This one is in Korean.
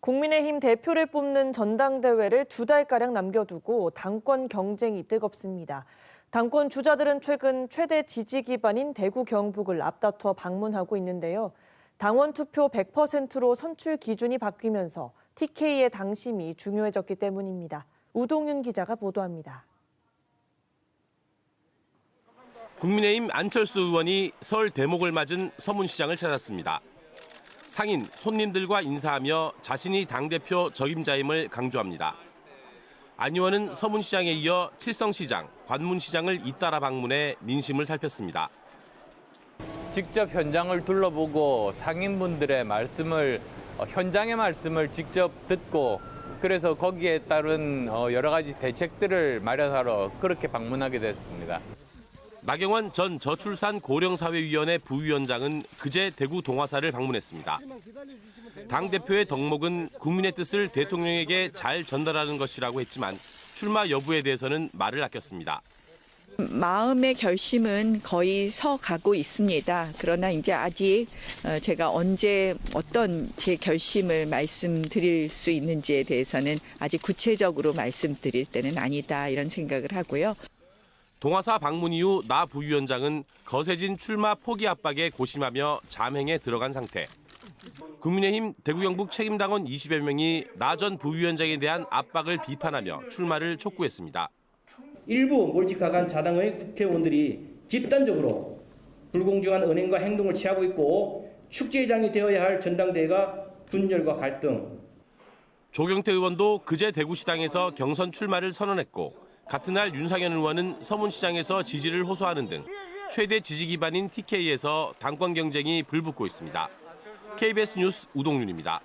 국민의힘 대표를 뽑는 전당대회를 두 달가량 남겨두고 당권 경쟁이 뜨겁습니다. 당권 주자들은 최근 최대 지지 기반인 대구 경북을 앞다퉈 방문하고 있는데요. 당원 투표 100%로 선출 기준이 바뀌면서 TK의 당심이 중요해졌기 때문입니다. 우동윤 기자가 보도합니다. 국민의힘 안철수 의원이 설 대목을 맞은 서문시장을 찾았습니다. 상인, 손님들과 인사하며 자신이 당대표 적임자임을 강조합니다. 안 의원은 서문시장에 이어 칠성시장, 관문시장을 잇따라 방문해 민심을 살폈습니다. 직접 현장을 둘러보고 상인분들의 말씀을 어, 현장의 말씀을 직접 듣고 그래서 거기에 따른 어, 여러 가지 대책들을 마련하러 그렇게 방문하게 됐습니다. 나경원 전 저출산 고령사회위원회 부위원장은 그제 대구 동화사를 방문했습니다. 당대표의 덕목은 국민의 뜻을 대통령에게 잘 전달하는 것이라고 했지만 출마 여부에 대해서는 말을 아꼈습니다. 마음의 결심은 거의 서 가고 있습니다. 그러나 이제 아직 어, 제가 언제 어떤 제 결심을 말씀드릴 수 있는지에 대해서는 아직 구체적으로 말씀드릴 때는 아니다 이런 생각을 하고요. 동화사 방문 이후 나 부위원장은 거세진 출마 포기 압박에 고심하며 잠행에 들어간 상태. 국민의힘 대구 경북 책임당원 20여 명이 나 전 부위원장에 대한 압박을 비판하며 출마를 촉구했습니다. 일부 몰집가간 자당의 국회의원들이 집단적으로 불공정한 은행과 행동을 취하고 있고 축제장이 되어야 할 전당대회가 분열과 갈등, 조경태 의원도 그제 대구시당에서 경선 출마를 선언했고 같은 날 윤상현 의원은 서문시장에서 지지를 호소하는 등 최대 지지 기반인 TK에서 당권 경쟁이 불붙고 있습니다. KBS 뉴스 우동윤입니다.